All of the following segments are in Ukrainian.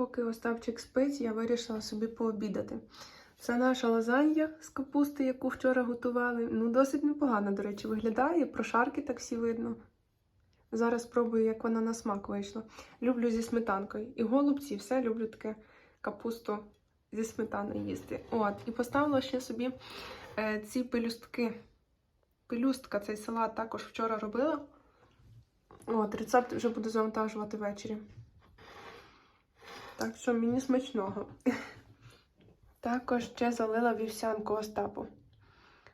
Поки Остапчик спить, я вирішила собі пообідати. Це наша лазанья з капусти, яку вчора готували. Ну, досить непогано, до речі, виглядає. Прошарки так всі видно. Зараз спробую, як вона на смак вийшла. Люблю зі сметанкою. І голубці, все люблю таке капусту зі сметаною їсти. От, і поставила ще собі е, ці пелюстки. Пелюстка, цей салат також вчора робила. От, рецепт вже буду завантажувати ввечері. Так що мені смачного. Також ще залила вівсянку Остапу.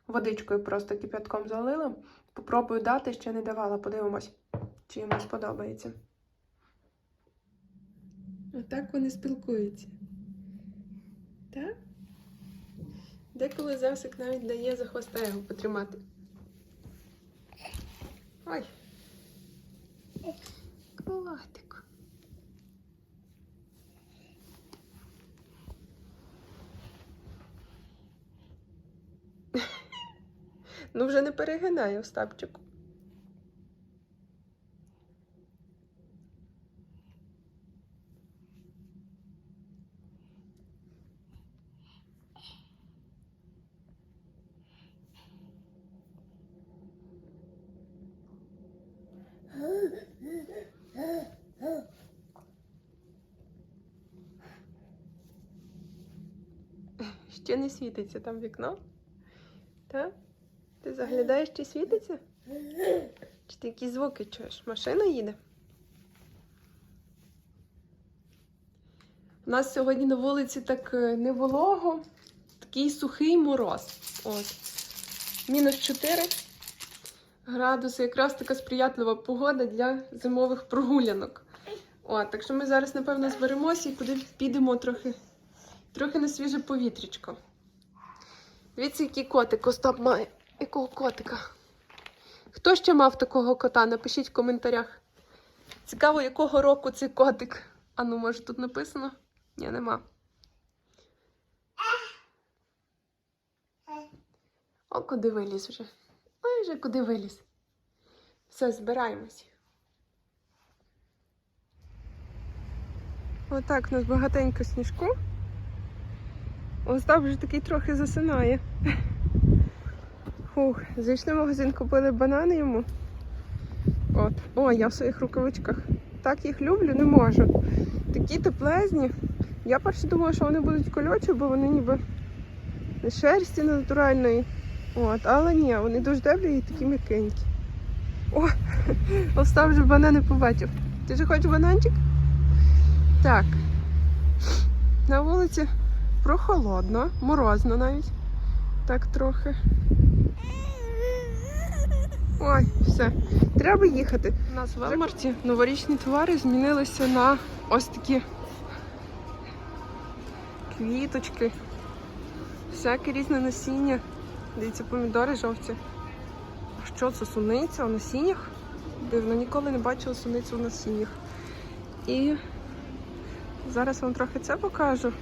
Водичкою просто кип'ятком залила. Попробую дати, ще не давала. Подивимось, чи йому сподобається. Отак вони спілкуються. Так? Деколи Зевсик навіть дає за хвоста його потримати. Ой. Котик. Ну, вже не перегинай, Остапчику. Ще не світиться там вікно? Так? Заглядаєш, чи світиться? Чи ти якісь звуки чуєш? Машина їде? У нас сьогодні на вулиці так е, не волого, такий сухий мороз. От. Мінус 4 градуси. Якраз така сприятлива погода для зимових прогулянок. От, так що ми зараз, напевно, зберемося і куди підемо трохи, трохи на свіже повітрячко. Дивіться, який котик Остап має. Якого котика? Хто ще мав такого кота? Напишіть в коментарях. Цікаво, якого року цей котик. А ну, може, тут написано? Ні, нема. О, куди виліз вже. Ой, вже куди виліз. Все, збираємось. Отак у нас багатенько сніжку. Остап вже такий трохи засинає. Фух, зайшли в магазин, купили банани йому. От. О, я в своїх рукавичках. Так їх люблю, не можу. Такі теплезні. Я перше думала, що вони будуть колючі, бо вони ніби не шерсті натуральної. От, але ні, вони дуже теплі і такі м'якенькі. О, Остап вже банани побачив. Ти ж хочеш бананчик? Так. На вулиці прохолодно, морозно навіть. Так трохи. Ой, все. Треба їхати. У нас в Велмарті новорічні товари змінилися на ось такі квіточки, всяке різне насіння. Дивіться, помідори жовті. А що це суниця у насіннях? Дивно, ніколи не бачила суницю в насіннях. І зараз вам трохи це покажу.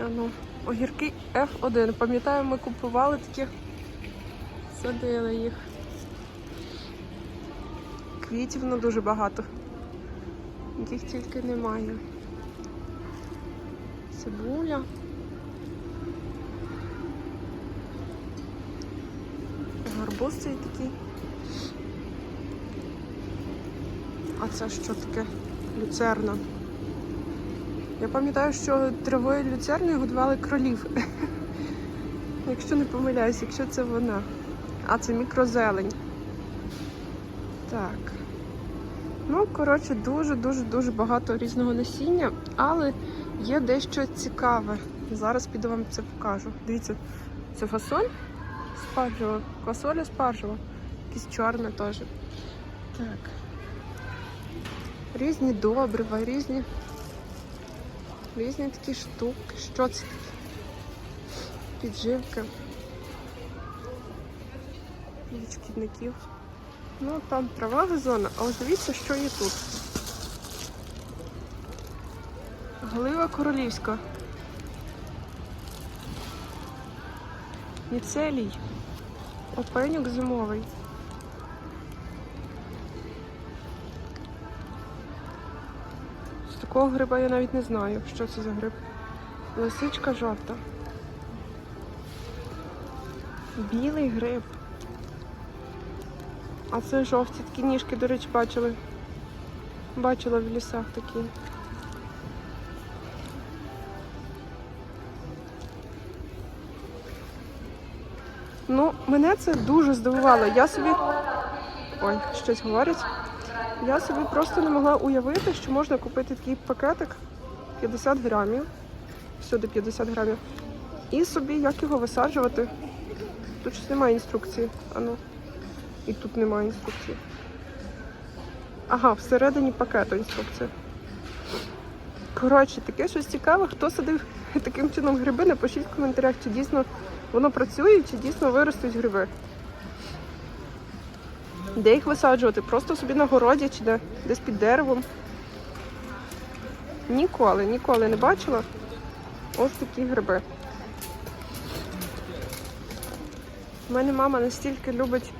Ну, огірки F1. Пам'ятаю, ми купували такі, садили їх. Квітів ну, дуже багато. Їх тільки немає. Цибуля. Гарбуз цей такий. А це що таке? Люцерна. Я пам'ятаю, що травою люцерною годували кролів. Якщо не помиляюсь, якщо це вона. А це мікрозелень. Так. Ну, коротше, дуже-дуже-дуже багато різного насіння, але є дещо цікаве. Зараз піду вам це покажу. Дивіться, це фасоль спаржева, фасоля спаржева. Якась чорна теж. Так. Різні добрива, різні різні такі штуки. Що це таке? Підживка. Від шкідників. Ну, там трава газона, а ось дивіться, що є тут. Глива королівська. Міцелій. Опенюк зимовий. Такого гриба я навіть не знаю, що це за гриб. Лисичка жовта. Білий гриб. А це жовті такі ніжки, до речі, бачили. Бачила в лісах такі. Ну, мене це дуже здивувало. Я собі. Ой, щось говорять. Я собі просто не могла уявити, що можна купити такий пакетик 50 грамів. Всюди 50 грамів. І собі як його висаджувати. Тут щось немає інструкції. Ану. І тут немає інструкції. Ага, всередині пакету інструкція. Коротше, таке щось цікаве. Хто садив таким чином гриби, напишіть в коментарях, чи дійсно воно працює, чи дійсно виростуть гриби. Де їх висаджувати? Просто собі на городі чи де? десь під деревом. Ніколи, ніколи не бачила ось такі гриби. У мене мама настільки любить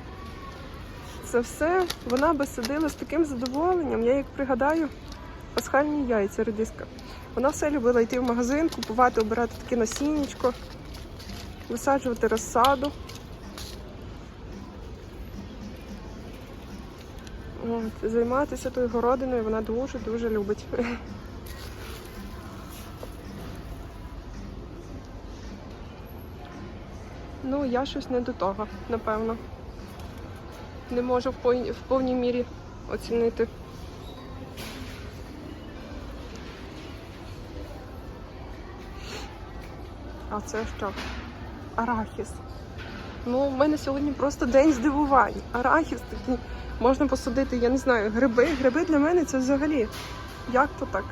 це все, вона би садила з таким задоволенням. Я як пригадаю, пасхальні яйця редиска. Вона все любила йти в магазин, купувати, обирати таке насіннячко, висаджувати розсаду. От, займатися тою городиною вона дуже-дуже любить. Ну, я щось не до того, напевно. Не можу в повній мірі оцінити. А це що? Арахіс. Ну, в мене сьогодні просто день здивувань. Арахіс такий. Можна посадити, я не знаю, гриби. Гриби для мене це взагалі. Як то так?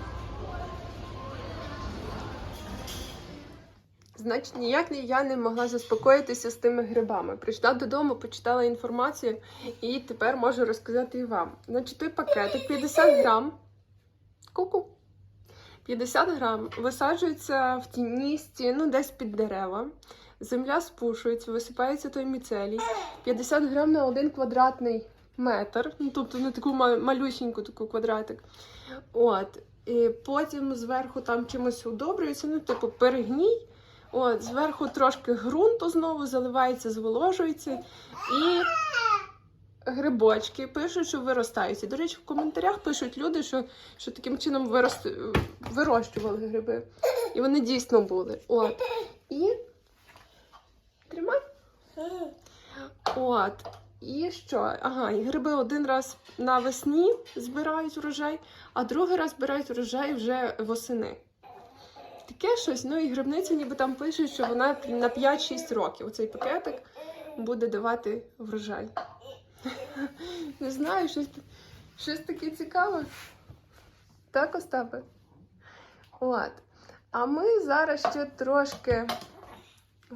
Значить, ніяк я не могла заспокоїтися з тими грибами. Прийшла додому, почитала інформацію і тепер можу розказати і вам. Значить, той пакетик 50 грам. Ку-ку. 50 грам висаджується в тіністі, ну десь під дерева. Земля спушується, висипається той міцелій. 50 грам на один квадратний метр. Ну, тобто на таку ма- малюсіньку таку квадратик. От. І потім зверху там чимось удобрюється, ну, типу, перегній. От, зверху трошки ґрунту знову заливається, зволожується. І грибочки пишуть, що виростаються. До речі, в коментарях пишуть люди, що, що таким чином вирост... вирощували гриби. І вони дійсно були. От. І. Тримай. От. І що? Ага, і гриби один раз навесні збирають урожай, а другий раз збирають урожай вже восени. Таке щось, ну і грибниця ніби там пишуть, що вона на 5-6 років цей пакетик буде давати врожай. Не знаю, щось, щось таке цікаве. Так, Остапе? От. А ми зараз ще трошки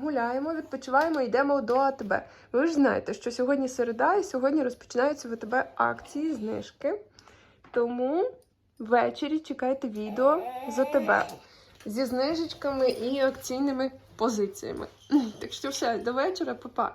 гуляємо, відпочиваємо, йдемо до АТБ. Ви ж знаєте, що сьогодні середа і сьогодні розпочинаються в АТБ акції, знижки. Тому ввечері чекайте відео з АТБ зі знижечками і акційними позиціями. Так що все, до вечора, па-па.